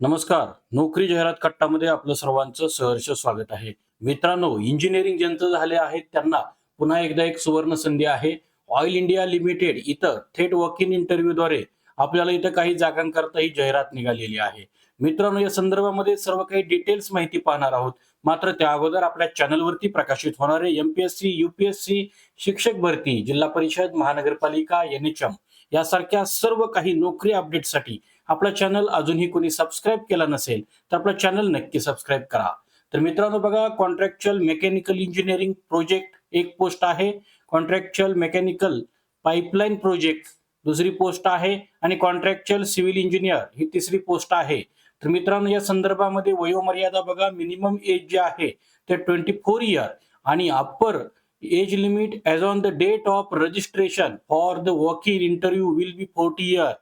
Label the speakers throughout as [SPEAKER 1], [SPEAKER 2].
[SPEAKER 1] नमस्कार. नोकरी जाहिरात कट्टामध्ये आपलं सर्वांचं सहर्ष स्वागत आहे. मित्रांनो इंजिनिअरिंग ज्यांचं झाले आहेत त्यांना पुन्हा एकदा एक सुवर्ण संधी आहे. ऑइल इंडिया लिमिटेड इथं थेट वॉक इन इंटरव्ह्यूद्वारे आपल्याला इथं काही जागांकरता ही जाहिरात निघालेली आहे. मित्रांनो या संदर्भामध्ये सर्व काही डिटेल्स माहिती पाहणार आहोत. मात्र त्या अगोदर आपल्या चॅनलवरती प्रकाशित होणारे एमपीएससी युपीएससी शिक्षक भरती जिल्हा परिषद महानगरपालिका एन एच एम यासारख्या सर्व काही नोकरी अपडेटसाठी आपला चॅनल अजूनही कोणी सबस्क्राईब केला नसेल तर आपला चॅनल नक्की सबस्क्राईब करा. तर मित्रांनो बघा कॉन्ट्रॅक्च्युअल मेकॅनिकल इंजिनिअरिंग प्रोजेक्ट एक पोस्ट आहे. कॉन्ट्रॅक्च्युअल मेकॅनिकल पाईपलाईन प्रोजेक्ट दुसरी पोस्ट आहे. आणि कॉन्ट्रॅक्च्युअल सिव्हिल इंजिनियर ही तिसरी पोस्ट आहे. तर मित्रांनो या संदर्भामध्ये वयोमर्यादा बघा मिनिमम एज जे आहे ते ट्वेंटी फोर इयर आणि upper age limit as on the date of registration for the walk in interview will be forty year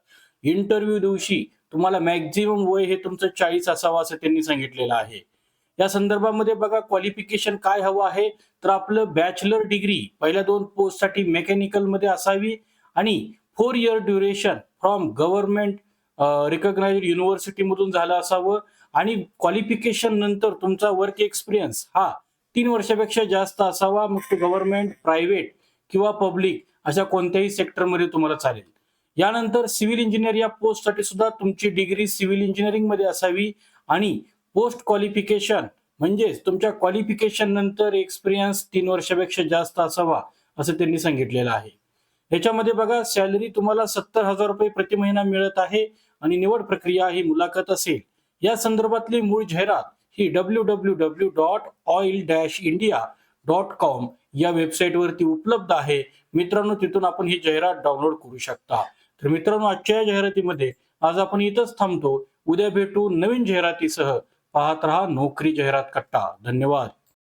[SPEAKER 1] interview दिवशी तुम्हाला मॅक्झिमम वय हे तुमचं चाळीस असावं असं त्यांनी सांगितलेलं आहे. या संदर्भामध्ये बघा क्वालिफिकेशन काय हवं आहे? तर आपलं बॅचलर डिग्री पहिल्या दोन पोस्टसाठी मेकॅनिकलमध्ये असावी आणि four year duration from government recognize युनिव्हर्सिटीमधून झालं असावं. आणि क्वालिफिकेशन नंतर तुमचा वर्क एक्सपिरियन्स हा तीन वर्षापेक्षा जास्त असावा मग तो गव्हर्नमेंट प्रायव्हेट किंवा पब्लिक अशा कोणत्याही सेक्टरमध्ये तुम्हाला चालेल. यानंतर सिव्हिल इंजिनियर या पोस्टसाठी सुद्धा तुमची डिग्री सिव्हिल इंजिनिअरिंगमध्ये असावी आणि पोस्ट क्वालिफिकेशन म्हणजेच तुमच्या क्वालिफिकेशन नंतर एक्सपिरियन्स तीन वर्षापेक्षा जास्त असावा असं त्यांनी सांगितलेलं आहे. याच्यामध्ये बघा सॅलरी तुम्हाला सत्तर हजार रुपये प्रति महिना मिळत आहे आणि निवड प्रक्रिया ही मुलाखत असेल. या संदर्भातली मूळ जाहिरात ही W W W dot oil dash India dot com या वेबसाईटवरती उपलब्ध आहे. मित्रांनो तिथून आपण ही जाहिरात डाउनलोड करू शकता. तर मित्रांनो आजच्या जाहिरातीमध्ये आज आपण इथंच थांबतो. उद्या भेटू नवीन जाहिरातीसह. पाहत रहा नोकरी जाहिरात कट्टा. धन्यवाद.